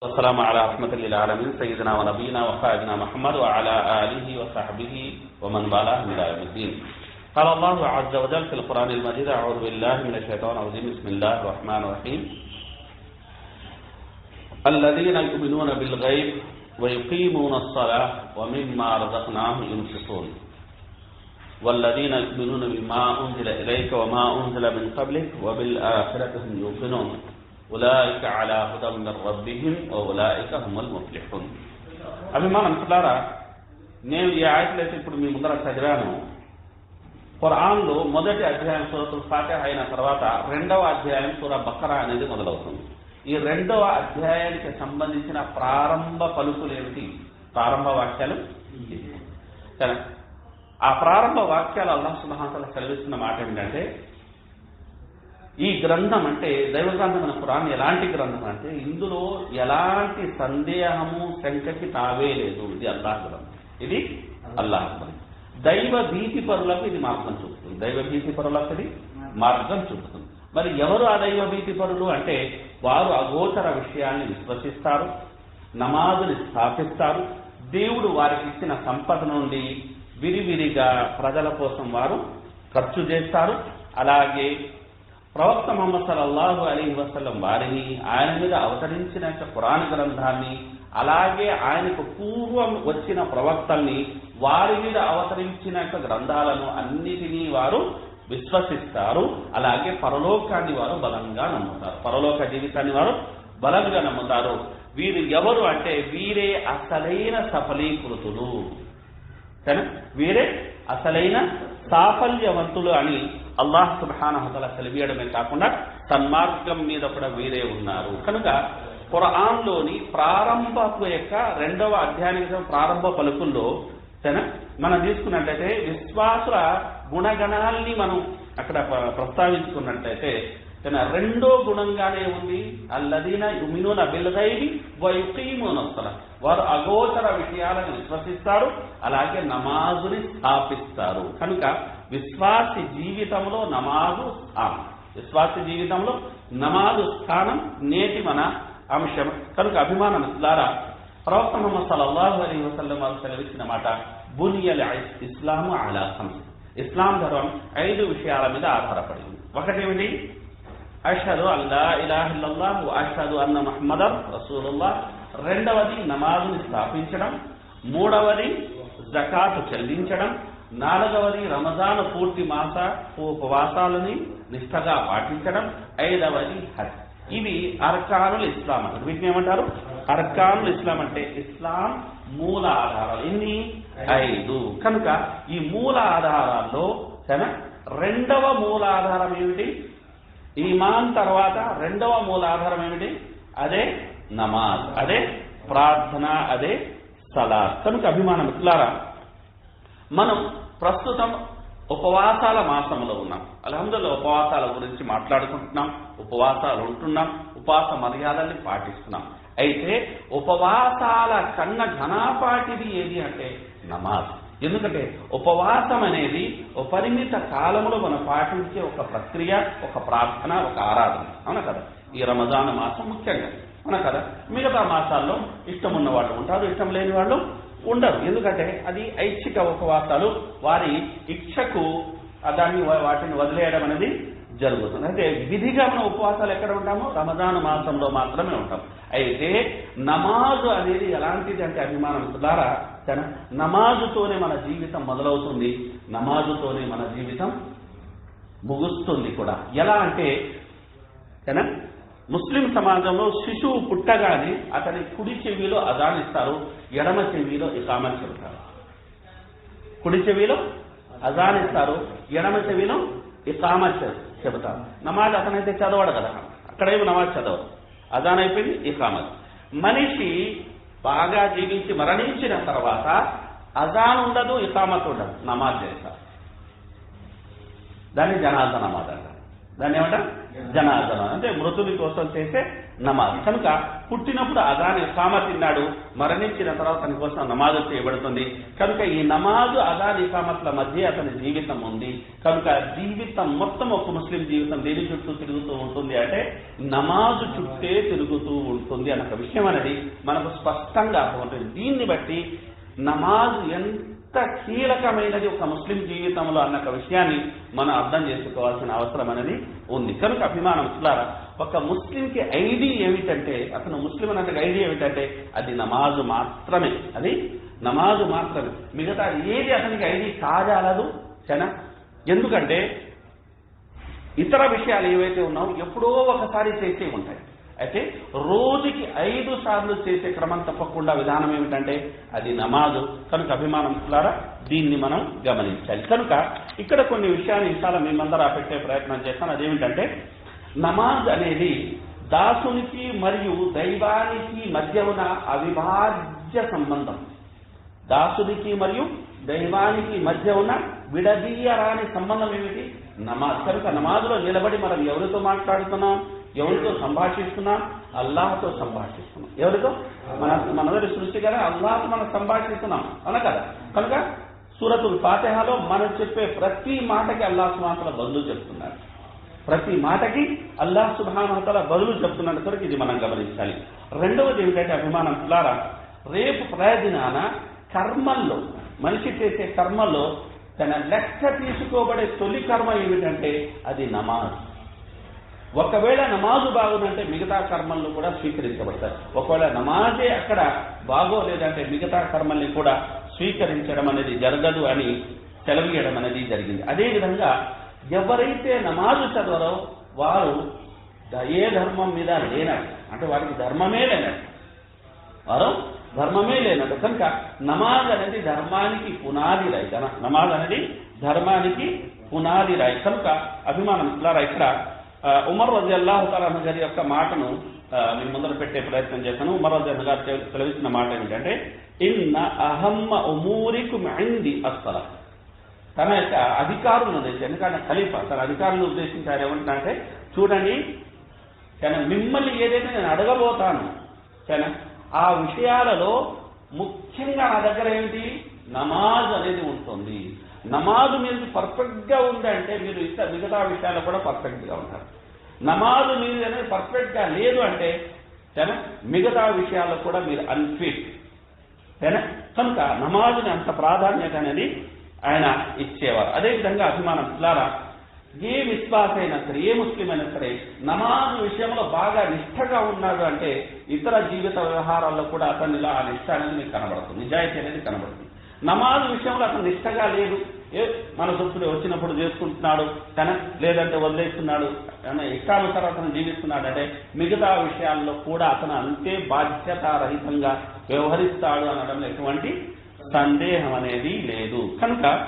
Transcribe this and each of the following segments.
والسلام على رحمة للعالمين سيدنا ونبينا وخالدنا محمد وعلى آله وصحبه ومن والاه إلى يوم الدين. قال الله عز وجل في القرآن المجيد أعوذ بالله من الشيطان الرجيم بسم الله الرحمن الرحيم. الذين يؤمنون بالغيب ويقيمون الصلاة ومما رزقناهم ينفقون. والذين يؤمنون بما أنزل إليك وما أنزل من قبلك وبالآخرة هم يوقنون. ఉలాయిక అలా హుదం రబ్బిహిం ఓ ఉలాయిక హుమల్ ముఫ్లిహున్. అభిమానం పిల్లారా నేను ఈ ఆయతలు అయితే ఇప్పుడు మీ ముందర చదివాను. ఖురాన్లో మొదటి అధ్యాయం సూరతుల్ ఫాతిహ అయిన తర్వాత రెండవ అధ్యాయం సూర బకరా అనేది మొదలవుతుంది. ఈ రెండవ అధ్యాయానికి సంబంధించిన ప్రారంభ పలుకులు ఏమిటి? ప్రారంభ వాక్యాలు ఆ ప్రారంభ వాక్యాలు అల్లా సుబాహాతలు సెలవిస్తున్న మాట ఏంటంటే ఈ గ్రంథం అంటే దైవ గ్రంథం అనే పురాణం ఎలాంటి గ్రంథం అంటే ఇందులో ఎలాంటి సందేహము శంకకి తావే లేదు. ఇది అల్లాహ్ గ్రంథం. ఇది అల్లాహ్ గ్రంథం. దైవ భీతి పరులకు ఇది మార్గం చూపుతుంది. దైవ భీతి పరులకు ఇది మార్గం చూపుతుంది. మరి ఎవరు ఆ దైవ భీతి పరులు అంటే వారు అగోచర విషయాన్ని విశ్వసిస్తారు నమాజుని స్థాపిస్తారు దేవుడు వారికి ఇచ్చిన సంపద నుండి విరివిరిగా ప్రజల కోసం వారు ఖర్చు చేస్తారు. అలాగే ప్రవక్త మొహమ్మద్ సలల్లాహు అలీ వసలం వారిని ఆయన మీద అవతరించిన యొక్క పురాణ గ్రంథాన్ని అలాగే ఆయనకు పూర్వం వచ్చిన ప్రవక్తల్ని వారి మీద అవతరించిన యొక్క గ్రంథాలను అన్నిటినీ వారు విశ్వసిస్తారు. అలాగే పరలోకాన్ని వారు బలంగా నమ్ముతారు. పరలోక జీవితాన్ని వారు బలంగా నమ్ముతారు. వీరు ఎవరు అంటే వీరే అసలైన సఫలీకృతులు. సరే వీరే అసలైన సాఫల్యవంతులు అని అల్లాహ్ సుబ్హానహతల సెలవీయడమే కాకుండా సన్మార్గం మీద కూడా వీరే ఉన్నారు. కనుక ఖురాన్లోని ప్రారంభపు యొక్క రెండవ అధ్యాయానికి ప్రారంభ పలుకుల్లో సరే మనం తీసుకున్నట్లయితే విశ్వాసుల గుణగణాల్ని మనం అక్కడ ప్రస్తావించుకున్నట్లయితే తన రెండో గుణంగానే ఉంది. అల్లదీన యుమినూన బిల్గైని వయుకీమున వారు అగోచర విషయాలను విశ్వసిస్తారు అలాగే నమాజుని స్థాపిస్తారు. కనుక విశ్వాసి జీవితంలో నమాజు స్థానం. విశ్వాసి జీవితంలో నమాజు స్థానం నేటి మన అంశం. కనుక అభిమానం ద్వారా ప్రవక్త ముహమ్మద్ సల్లాహు అలీ వసల్లం వారు సెలవిచ్చిన మాట బునియల్ ఇస్లాము అలా ఇస్లాం ధర్మం ఐదు విషయాల మీద ఆధారపడింది ఒకటేమిటి? అషదు అల్లా ఇలాహిల్లాహు అషదు అన్న మహమ్మదం రసూలుల్లా రెండవది నమాజుని స్థాపించడం. మూడవది జకాతు చెల్లించడం. నాలుగవది రమజాను పూర్తి మాస ఉపవాసాలని నిష్ఠగా పాటించడం. ఐదవది హజ్. ఇవి అర్కానుల్ ఇస్లాం అంటారు. వీటిని ఏమంటారు? అర్కానుల్ ఇస్లాం అంటే ఇస్లాం మూల ఆధారాలు. ఎన్ని ఐదు. కనుక ఈ మూల ఆధారాల్లో సరే రెండవ మూల ఆధారం ఏమిటి? ఈమాన్ తర్వాత రెండవ మూల ఆధారం ఏమిటి? అదే నమాజ్ అదే ప్రార్థన అదే సలాద్ కనుక అభిమానం ఇట్లారా మనం ప్రస్తుతం ఉపవాసాల మాసంలో ఉన్నాం. అలహందుల్లో ఉపవాసాల గురించి మాట్లాడుకుంటున్నాం ఉపవాసాలు ఉంటున్నాం ఉపవాస మర్యాదల్ని పాటిస్తున్నాం. అయితే ఉపవాసాల కన్న ఘనాపాటిది ఏది అంటే నమాజ్. ఎందుకంటే ఉపవాసం అనేది పరిమిత కాలంలో మనం పాటించే ఒక ప్రక్రియ ఒక ప్రార్థన ఒక ఆరాధన. అవునా కదా? ఈ రమజాన్ మాసం ముఖ్యంగా. అవునా కదా? మిగతా మాసాల్లో ఇష్టం ఉన్న వాళ్ళు ఉంటారు ఇష్టం లేని వాళ్ళు ఉండరు ఎందుకంటే అది ఐచ్ఛిక ఉపవాసాలు. వారి ఇచ్ఛకు దాన్ని వాటిని వదిలేయడం అనేది జరుగుతుంది. అయితే విధిగా మనం ఉపవాసాలు ఎక్కడ ఉంటామో? రమజాన్ మాసంలో మాత్రమే ఉంటాం. అయితే నమాజు అనేది ఎలాంటిది అంటే అభిమానం ద్వారా తన నమాజుతోనే మన జీవితం మొదలవుతుంది. నమాజుతోనే మన జీవితం ముగుస్తుంది కూడా. ఎలా అంటే ముస్లిం సమాజంలో శిశువు పుట్టగానే అతని కుడి చెవిలో అజానిస్తారు ఎడమ చెవిలో ఇకామని చెబుతారు. కుడి చెవిలో అజానిస్తారు ఎడమ చెవిలో ఇకామ చెబుతారు. నమాజ్ అతనైతే చదవడు కదా. అక్కడేమో నమాజ్ చదవడు. అజాన్ అయిపోయింది ఇకామత్ మనిషి బాగా జీవించి మరణించిన తర్వాత అజాన్ ఉండదు ఇకామత్ ఉండదు. నమాజ్ చేస్తారు. దాన్ని జనాజ నమాజ్ అంటారు. దాన్ని ఏమంటారు? జనాదన అంటే మృతుని కోసం చేసే నమాజ్. కనుక పుట్టినప్పుడు అదాని కామ తిన్నాడు మరణించిన తర్వాత అతని కోసం నమాజు చేయబడుతుంది. కనుక ఈ నమాజు అదాని ఇకామత్ల మధ్య అతని జీవితం ఉంది. కనుక జీవితం మొత్తం ఒక ముస్లిం జీవితం. దేని చుట్టూ తిరుగుతూ ఉంటుంది అంటే నమాజు చుట్టే తిరుగుతూ ఉంటుంది అన్న ఒక విషయం అనేది మనకు స్పష్టంగా అర్థమవుతుంది. దీన్ని బట్టి నమాజ్ ఎంత కీలకమైనది ఒక ముస్లిం జీవితంలో అన్న ఒక విషయాన్ని మనం అర్థం చేసుకోవాల్సిన అవసరం అనేది ఉంది. కనుక అభిమానం ఇట్లారా ఒక ముస్లింకి ఐడి ఏమిటంటే అతను ముస్లిం అన్నది ఐడి ఏమిటంటే అది నమాజు మాత్రమే. అది నమాజు మాత్రమే. మిగతా ఏది అతనికి ఐడి కాజాలదు సరేనా ఎందుకంటే ఇతర విషయాలు ఏవైతే ఉన్నావో ఎప్పుడో ఒకసారి చేసే ఉంటాయి. అయితే రోజుకి ఐదు సార్లు చేసే క్రమం తప్పకుండా విధానం ఏమిటంటే అది నమాజు. కనుక అభిమానం ద్వారా దీన్ని మనం గమనించాలి. కనుక ఇక్కడ కొన్ని విషయాలు ఈసారి మేమందరూ పెట్టే ప్రయత్నం చేస్తాను. అదేమిటంటే నమాజ్ అనేది దాసునికి మరియు దైవానికి మధ్య ఉన్న అవిభాజ్య సంబంధం. దాసునికి మరియు దైవానికి మధ్య ఉన్న విడదీయరాని సంబంధం ఏమిటి? నమాజ్. కనుక నమాజ్లో నిలబడి మనం ఎవరితో మాట్లాడుతున్నాం? ఎవరితో సంభాషిస్తున్నాం? అల్లాహతో సంభాషిస్తున్నాం. ఎవరితో? మన మనదరి సృష్టిగానే అల్లాహతో మనం సంభాషిస్తున్నాం. అన కదా? కనుక సూరతుల్ ఫాతిహాలో మనం చెప్పే ప్రతి మాటకి అల్లాహ్ సుమాతల బదులు చెప్తున్నారు. ప్రతి మాటకి అల్లాహ్ సుభానతల బదులు చెప్తున్నాడు కనుక ఇది మనం గమనించాలి. రెండవది ఏమిటంటే అభిమానం పిల్లారా రేపు ప్రయోజనాన కర్మల్లో మనిషి చేసే కర్మల్లో తన లెక్క తీసుకోబడే తొలి కర్మ ఏమిటంటే అది నమాజ్. ఒకవేళ నమాజు బాగుందంటే మిగతా కర్మలను కూడా స్వీకరించబడతాయి. ఒకవేళ నమాజే అక్కడ బాగోలేదంటే మిగతా కర్మల్ని కూడా స్వీకరించడం అనేది జరగదు అని సెలవీయడం అనేది జరిగింది. అదేవిధంగా ఎవరైతే నమాజు చదవరో వారు ఏ ధర్మం మీద లేనట్టు అంటే వారికి ధర్మమే లేనట్టు వారు ధర్మమే లేనట్టు. కనుక నమాజ్ అనేది ధర్మానికి పునాది రాయి నమాజ్ అనేది ధర్మానికి పునాది రాయి. కనుక అభిమానం ఇట్లా ఇక్కడ ఉమర్ రజీ అల్లాహు గారి యొక్క మాటను నేను ముందర పెట్టే ప్రయత్నం చేశాను. ఉమర్ రజీ గారు తెలిసిన మాట ఏమిటంటే ఇన్న అహమ్మ ఉమూరికు మైంది అస్సల తన యొక్క అధికారులను ఉద్దేశించి ఎందుకంటే ఖలీఫా తన అధికారులను ఉద్దేశించారు ఆయన చూడండి కానీ మిమ్మల్ని ఏదైతే నేను అడగబోతాను కానీ ఆ విషయాలలో ముఖ్యంగా నా దగ్గర ఏంటి నమాజ్ అనేది ఉంటుంది. నమాజు మీరు పర్ఫెక్ట్గా ఉందంటే మీరు ఇతర మిగతా విషయాలు కూడా పర్ఫెక్ట్గా ఉంటారు. నమాజు మీరు అనేది పర్ఫెక్ట్గా లేదు అంటే సరే మిగతా విషయాల్లో కూడా మీరు అన్ఫిట్ సరే కనుక నమాజుని అంత ప్రాధాన్యత అనేది ఆయన ఇచ్చేవారు. అదేవిధంగా అభిమానం పిల్లారా ఏ విశ్వాస అయినా సరే ఏ ముస్లిం అయినా సరే నమాజు విషయంలో బాగా నిష్ఠగా ఉన్నాడు అంటే ఇతర జీవిత వ్యవహారాల్లో కూడా అతనిలా ఆ నిష్ట అనేది మీకు కనబడుతుంది నిజాయితీ అనేది కనబడుతుంది. నమాజ్ విషయంలో అతను నిష్టగా లేదు. ఏ మన వచ్చినప్పుడు చేసుకుంటున్నాడు తన లేదంటే వదిలేస్తున్నాడు అన్న ఇష్టానుసారం అతను జీవిస్తున్నాడు. అంటే మిగతా విషయాల్లో కూడా అతను అంతే బాధ్యతారహితంగా వ్యవహరిస్తాడు అనడంలో ఎటువంటి సందేహం అనేది లేదు. కనుక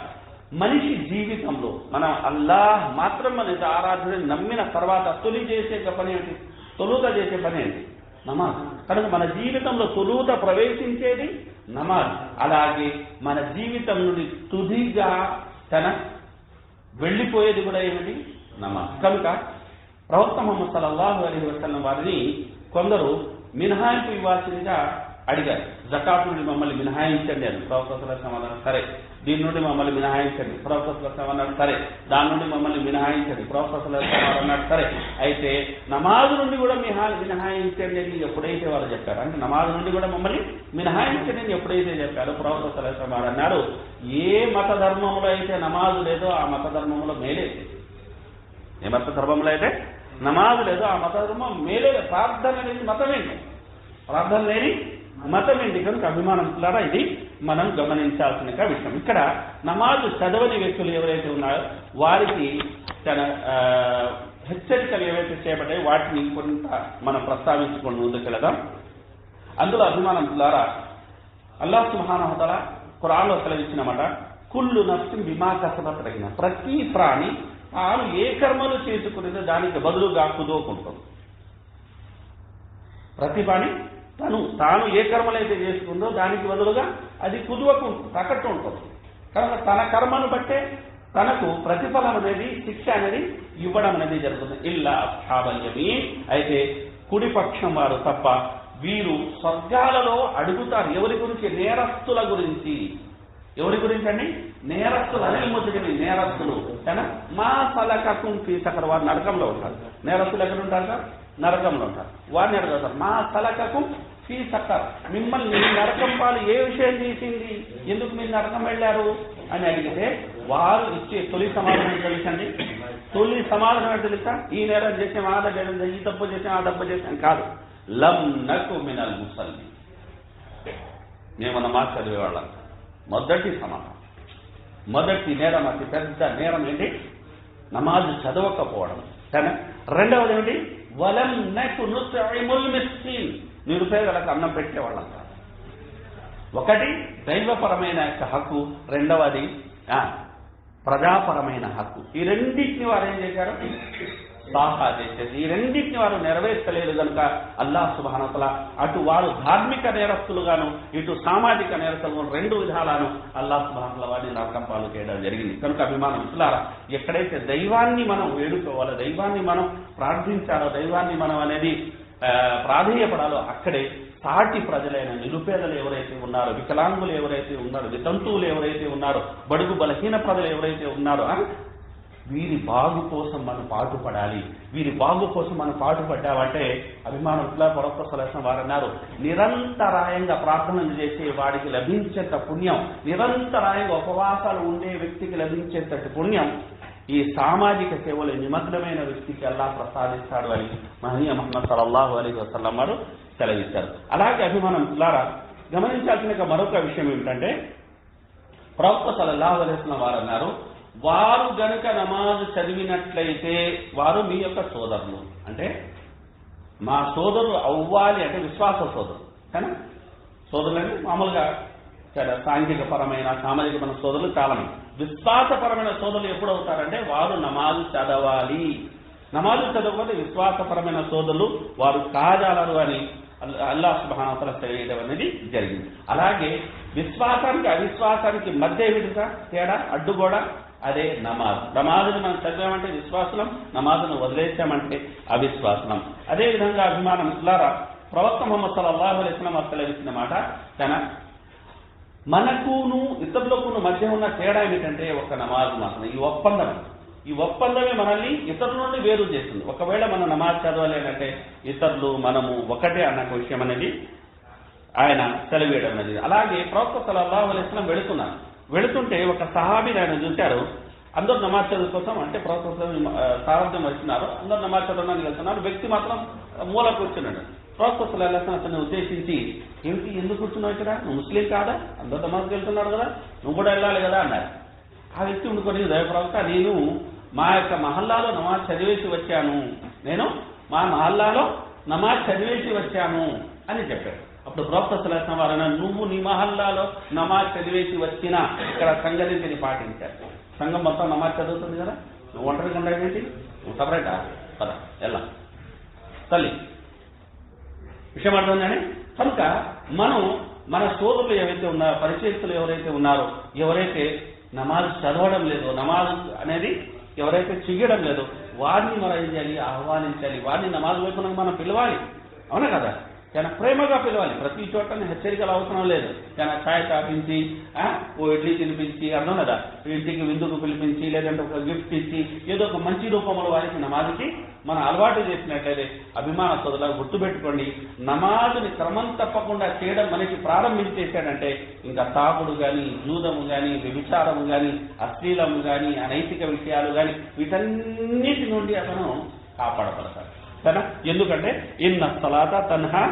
మనిషి జీవితంలో మనం అల్లాహ్ మాత్రం మన ఆరాధన నమ్మిన తర్వాత తొలి చేసే పని ఏంటి? తొలుత చేసే పని ఏంటి? నమాజ్. కనుక మన జీవితంలో తొలుత ప్రవేశించేది నమాజ్. అలాగే మన జీవితం నుండి తుదిగా తన వెళ్ళిపోయేది కూడా ఏమిటి? నమాజ్. కనుక ప్రవక్త మొహమ్మద్ సల్లాహు అలీ వసల్లం వారిని కొందరు మినహాయింపు ఇవ్వాల్సిందిగా అడిగారు. జకాత్ నుండి మమ్మల్ని మినహాయించండి అని ప్రవక్తల సమాధానం సరే. దీని నుండి మమ్మల్ని మినహాయించండి. ప్రవక్తల సమాధానం సరే. దాని నుండి మమ్మల్ని మినహాయించండి. ప్రవక్తల సమాధానం సరే. అయితే నమాజ్ నుండి కూడా మిహా మినహాయించండి అని ఎప్పుడైతే వాళ్ళు చెప్పారు అంటే నమాజ్ నుండి కూడా మమ్మల్ని మినహాయించండి అని ఎప్పుడైతే చెప్పారు ప్రవక్తల సమాధానం అన్నారు ఏ మత ధర్మంలో అయితే నమాజు లేదో ఆ మత ధర్మంలో మేలే. ఏ మత ధర్మంలో అయితే నమాజు లేదో ఆ మత ధర్మం మేలే. ప్రార్థన అనేది మతమేంటి? ప్రార్థన లేని మతం ఏంటి? కనుక అభిమానం. ద్వారా ఇది మనం గమనించాల్సిన విషయం. ఇక్కడ నమాజు చదవని వ్యక్తులు ఎవరైతే ఉన్నారో వారికి తన హెచ్చరికలు ఏవైతే చేయబడ్డాయో వాటిని కొంత మనం ప్రస్తావించుకొని ముందుకెళదాం. అందులో అభిమానం ద్వారా అల్లాహ్ సుహానహతల ఖురాన్లో సెలవిచ్చినమాట కుళ్ళు నష్టం బిమా కసబత్ తగిన ప్రతి ప్రాణి తాను ఏ కర్మలు చేసుకునేదో దానికి బదులుగా కుదోకుంటుంది. ప్రతి ప్రాణి తను తాను ఏ కర్మలైతే చేసుకుందో దానికి బదులుగా అది కుదువకు తకట్టు ఉంటుంది. కనుక తన కర్మను బట్టే తనకు ప్రతిఫలం అనేది శిక్ష అనేది ఇవ్వడం అనేది జరుగుతుంది. ఇల్లా అస్హాబల్యమి అయితే కుడిపక్షం వారు తప్ప వీరు స్వర్గాలలో అడుగుతారు. ఎవరి గురించి? నేరస్తుల గురించి. ఎవరి గురించి అండి? నేరస్తులు అనిల్ ముద్దుకని నేరస్తులు. మా సలకకుం ఫీ వారు నరకంలో ఉంటారు. నేరస్తులు ఎక్కడ ఉంటారు సార్? నరకంలో ఉంటారు. వారిని అడుగుతారు మా సలకకుం ఫీ సకర్ మిమ్మల్ని నరకం పాలు ఏ విషయం తీసింది ఎందుకు మీరు నరకం వెళ్ళారు? అని అడిగితే వారు ఇచ్చే తొలి సమాధానం తెలుసండి? తొలి సమాధానం తెలుసా? ఈ నేరం చేసాం ఆ దగ్గర ఈ తప్పు చేసాం ఆ తప్పు చేసాం. కాదు. లం నకు మినల్ ముసల్లి. మేము నమాజ్ చదివేవాళ్ళం. మొదటి సమాధానం. మొదటి నేరం అతి పెద్ద నేరం ఏంటి? నమాజ్ చదవకపోవడం. సరే రెండవది ఏంటి వలం నకు నుత్ఇముల్ మిస్కీన్. నిరుపేదలకు అన్నం పెట్టేవాళ్ళం కాదు. ఒకటి దైవపరమైన యొక్క హక్కు రెండవది ఆ, ప్రజాపరమైన హక్కు. ఈ రెండింటిని వారు ఏం చేశారు? సాహా చేసేది. ఈ రెండింటిని వారు నెరవేర్చలేదు కనుక అల్లా సుభానతల అటు వారు ధార్మిక నేరస్తులుగాను ఇటు సామాజిక నేరస్తులు రెండు విధాలను అల్లా సుభానతల వారిని నరకం పాలు చేయడం జరిగింది. కనుక అభిమానం ఇట్లారా ఎక్కడైతే దైవాన్ని మనం వేడుకోవాలో దైవాన్ని మనం ప్రార్థించాలో దైవాన్ని మనం అనేది ప్రాధేయపడాలో అక్కడే సాటి ప్రజలైన నిరుపేదలు ఎవరైతే ఉన్నారో వికలాంగులు ఎవరైతే ఉన్నారో వితంతువులు ఎవరైతే ఉన్నారో బడుగు బలహీన ప్రజలు ఎవరైతే ఉన్నారో వీరి బాగు కోసం మనం పాటుపడాలి. వీరి బాగు కోసం మనం పాటుపడ్డామంటే అభిమానం ఇట్లా పొరప వారన్నారు. వారు అన్నారు నిరంతరాయంగా ప్రార్థనలు చేసే వాడికి లభించేంత పుణ్యం నిరంతరాయంగా ఉపవాసాలు ఉండే వ్యక్తికి లభించేంతటి పుణ్యం ఈ సామాజిక సేవలు నిమగ్నమైన వ్యక్తికి అల్లా ప్రసాదిస్తాడు అని మహనీయ మహమ్మద్ సలల్లాహు అలీ వసల్లం వారు సెలవిచ్చారు అలాగే అభిమానం ద్వారా గమనించాల్సిన మరొక విషయం ఏమిటంటే ప్రవక్త సలల్లాహు అలైహి వారు అన్నారు వారు గనుక నమాజు చదివినట్లయితే వారు మీ యొక్క సోదరులు. అంటే మా సోదరులు అవ్వాలి అంటే విశ్వాస సోదరులు. కానీ సోదరులని మామూలుగా చాలా సాంఘిక పరమైన సోదరులు చాలా విశ్వాసపరమైన సోదరులు ఎప్పుడు అవుతారంటే వారు నమాజు చదవాలి. నమాజు చదవకపోతే విశ్వాసపరమైన సోదరులు వారు కాజాలరు అని అల్- అల్లా సుభానతల చేయడం అనేది జరిగింది. అలాగే విశ్వాసానికి అవిశ్వాసానికి మధ్య ఏమిటిగా తేడా? అడ్డుగోడ అదే నమాజ్. నమాజుని మనం చదివామంటే విశ్వాసనం నమాజును వదిలేసామంటే అవిశ్వాసనం అదే విధంగా అభిమానం ఇట్లారా ప్రవక్త మొహమ్మద్ సల్లాహు అలైహి వసల్లం మాట తన మనకును ఇతరులకును మధ్య ఉన్న తేడా ఏమిటంటే ఒక నమాజ్ మాత్రం ఈ ఒప్పందం ఈ ఒప్పందమే మనల్ని ఇతరుల నుండి వేరు చేస్తుంది. ఒకవేళ మనం నమాజ్ చదవాలి అంటే ఇతరులు మనము ఒకటే అన్న విషయం అనేది ఆయన సెలవేయడం అనేది. అలాగే ప్రవక్త సలల్లాహు అలైహి వెళుతున్నారు. వెళుతుంటే ఒక సహాబీని ఆయన చూశారు. అందరూ నమాజ్ చదువు కోసం అంటే ప్రవక్త సల్లల్లాహు అలైహి సారథ్యం అందరూ నమాజ్ చదవడానికి వెళ్తున్నారు వ్యక్తి మాత్రం మూల కూర్చున్నాడు. ప్రవక్త సల్లల్లాహు అతన్ని ఉద్దేశించి ఏమిటి ఎందుకు కూర్చున్నావు ఇక్కడ? నువ్వు ముస్లిం కాదా? అందరూ నమాజ్కి వెళ్తున్నారు కదా. నువ్వు కూడా వెళ్ళాలి కదా అన్నారు. ఆ వ్యక్తి ఉండుకొని దయప్రవక్త నేను మా యొక్క మహల్లాలో నమాజ్ చదివేసి వచ్చాను. నేను మా మహల్లాలో నమాజ్ చదివేసి వచ్చాను అని చెప్పాడు. అప్పుడు ప్రొఫెసర్ సలహా వారైనా నువ్వు నీ మహల్లాలో నమాజ్ చదివేసి వచ్చినా ఇక్కడ సంగతిని పాటించారు సంఘం మొత్తం నమాజ్ చదువుతుంది కదా? నువ్వు ఒంటరిగా ఉండేది నువ్వు సపరేటా? పద ఎలా తల్లి విషయం అర్థమైందని కనుక మనం మన సోదరులు ఏవైతే ఉన్నారో పరిచయస్తులు ఎవరైతే ఉన్నారో ఎవరైతే నమాజ్ చదవడం లేదు నమాజ్ అనేది ఎవరైతే చెయ్యడం లేదో వారిని మనం ఏం చేయాలి? ఆహ్వానించాలి. వారిని నమాజ్ వైపున మనం పిలవాలి. అవునా కదా? చాలా ప్రేమగా పిలవాలి. ప్రతి చోట హెచ్చరికలు అవసరం లేదు. చాలా ఛాయ్ తాపించి ఓ ఇడ్లీ తినిపించి అర్థం కదా? ఇంటికి విందుకు పిలిపించి లేదంటే ఒక గిఫ్ట్ ఇచ్చి ఏదో ఒక మంచి రూపంలో వారికి నమాజ్కి మనం అలవాటు చేసినట్లయితే అభిమాన సోదరులకు గుర్తుపెట్టుకోండి. నమాజుని క్రమం తప్పకుండా చేయడం మనకి ప్రారంభించేశాడంటే ఇంకా తాగుడు కానీ జూదము కానీ వ్యభిచారము కానీ అశ్లీలము కానీ అనైతిక విషయాలు కానీ వీటన్నిటి నుండి అతను కాపాడబడతాడు. సరేనా ఎందుకంటే ఇన్న సలాత తన్హా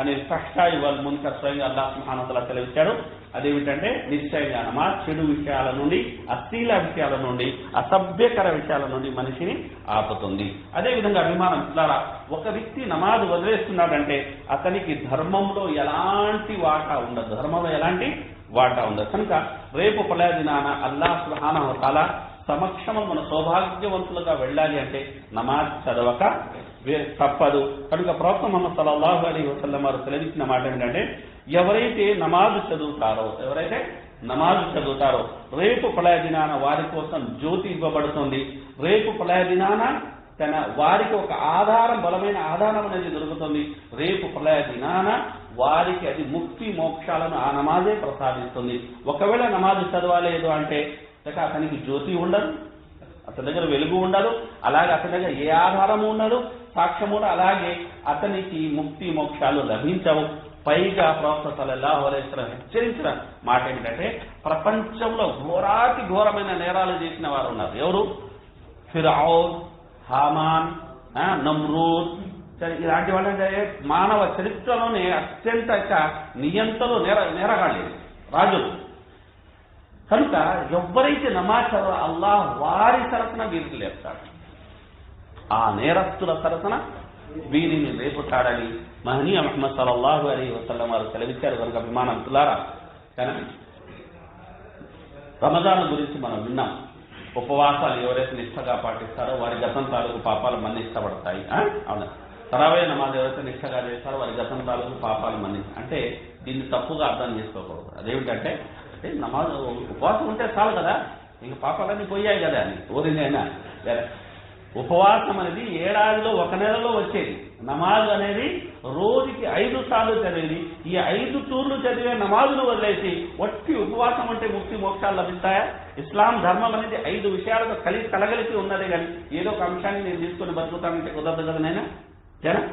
అనే సహ్షాయి వల్ మున్కర్ స్వయంగా అల్లాహ్ సుబ్హానహు తెలివిచ్చాడు అదేమిటంటే నిశ్చయంగా నమాజ్ చెడు విషయాల నుండి అశ్లీల విషయాల నుండి అసభ్యకర విషయాల నుండి మనిషిని ఆపుతుంది. అదేవిధంగా అభిమానం ద్వారా ఒక వ్యక్తి నమాజ్ వదిలేస్తున్నాడంటే అతనికి ధర్మంలో ఎలాంటి వాటా ఉండదు. ధర్మంలో ఎలాంటి వాటా ఉండదు. కనుక రేపు పలయ దినాన అల్లాహ్ సుబ్హానహు వతఆలా సమక్షము మన సౌభాగ్యవంతులుగా వెళ్ళాలి అంటే నమాజ్ చదవక తప్పదు. కనుక ప్రవక్త మొహమ్మద్ సల్లాహు అలీ వసల్లం వారు సెలవిచ్చిన మాట ఏంటంటే ఎవరైతే నమాజ్ చదువుతారో ఎవరైతే నమాజ్ చదువుతారో రేపు ప్రళయ దినాన వారి కోసం జ్యోతి ఇవ్వబడుతుంది. రేపు ప్రళయ దినాన తన వారికి ఒక ఆధారం బలమైన ఆధారం అనేది దొరుకుతుంది. రేపు ప్రళయ దినాన వారికి అది ముక్తి మోక్షాలను ఆ నమాజే ప్రసాదిస్తుంది. ఒకవేళ నమాజ్ చదవలేదు అంటే ఇక అతనికి జ్యోతి ఉండదు అతని దగ్గర వెలుగు ఉండదు అలాగే అతని దగ్గర ఏ ఆధారము ఉండదు సాక్ష్యము అలాగే అతనికి ముక్తి మోక్షాలు లభించవు. పైగా ప్రవక్త సల్లల్లాహు అలైస్లం హెచ్చరించిన మాట ఏంటంటే ప్రపంచంలో ఘోరాతి ఘోరమైన నేరాలు చేసిన వారు ఉన్నారు. ఎవరు? ఫిరౌన్ హామాన్ ఆ, నమ్రూద్. ఇలాంటి వాళ్ళంటే మానవ చరిత్రలోనే అత్యంత నియంతలు నేర నేరగాళ్ళు రాజులు. కనుక ఎవరైతే నమాజ్ చదవ అల్లాహ్ వారి తరఫున వీరికి లేపుతాడు. ఆ నేరస్తుల సరసన వీరిని రేపుతాడని మహనీయ మహమ్మద్ సలల్లాహు అలీ వసల్లం వారు సెలవిచ్చారు. కనుక అభిమానంతులారా కానీ రమజాన్ గురించి మనం విన్నాం. ఉపవాసాలు ఎవరైతే నిష్ఠగా పాటిస్తారో వారి గతం తాలూకు పాపాలు మన్నిస్తబడతాయి ఆ? అవును? తరావే నమాజ్ ఎవరైతే నిష్ఠగా చేస్తారో వారి గతం తాలూకు పాపాలు మన్ని అంటే దీన్ని తప్పుగా అర్థం చేసుకోకూడదు. అదేమిటంటే అంటే నమాజ్ ఉపవాసం ఉంటే చాలు కదా. ఇంక పాపాలన్నీ పోయాయి కదా అని. ఓరిందైనా ఉపవాసం అనేది ఏడాదిలో ఒక నెలలో వచ్చేది. నమాజ్ అనేది రోజుకి ఐదు సార్లు చదివేది. ఈ ఐదు తూర్లు చదివే నమాజులు వదిలేసి వట్టి ఉపవాసం అంటే ముక్తి మోక్షాలు లభిస్తాయా? ఇస్లాం ధర్మం అనేది ఐదు విషయాలతో కలిసి కలగలిసి ఉన్నదే కానీ ఏదో ఒక అంశాన్ని నేను తీసుకుని బతుకుతానంటే కుదరదు కదా నేను జనా?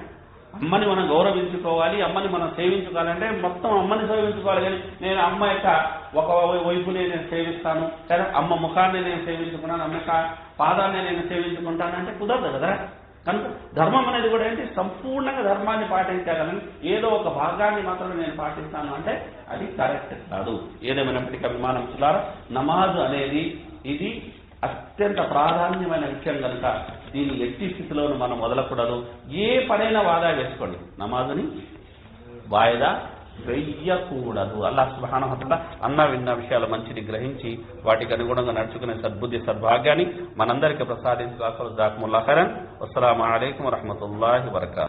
అమ్మని మనం గౌరవించుకోవాలి అమ్మని మనం సేవించుకోవాలంటే మొత్తం అమ్మని సేవించుకోవాలి కానీ నేను అమ్మ యొక్క ఒక వైపునే నేను సేవిస్తాను లేదా అమ్మ ముఖాన్ని నేను సేవించుకున్నాను అమ్మ యొక్క పాదాన్ని నేను సేవించుకుంటాను అంటే కుదరదు కదా. కనుక ధర్మం అనేది కూడా ఏంటి? సంపూర్ణంగా ధర్మాన్ని పాటించాలని ఏదో ఒక భాగాన్ని మాత్రమే నేను పాటిస్తాను అంటే అది కరెక్ట్ కాదు. ఏదేమైనప్పటికీ అభిమానం చూడారా నమాజ్ అనేది ఇది అత్యంత ప్రాధాన్యమైన విషయం కనుక. దీన్ని ఎట్టి స్థితిలోనూ మనం వదలకూడదు. ఏ పనైనా వాదా వేసుకోండి నమాజుని వాయిదా వెయ్యకూడదు అల్లా సుబానహతల అన్న విన్న విషయాలు మంచిని గ్రహించి వాటికి అనుగుణంగా నడుచుకునే సద్బుద్ధి సద్భాగ్యాన్ని మనందరికీ ప్రసాదించు జాకుముల్లా ఖరన్. అస్సలం అయికం వరహమతుల్లాహి వరకా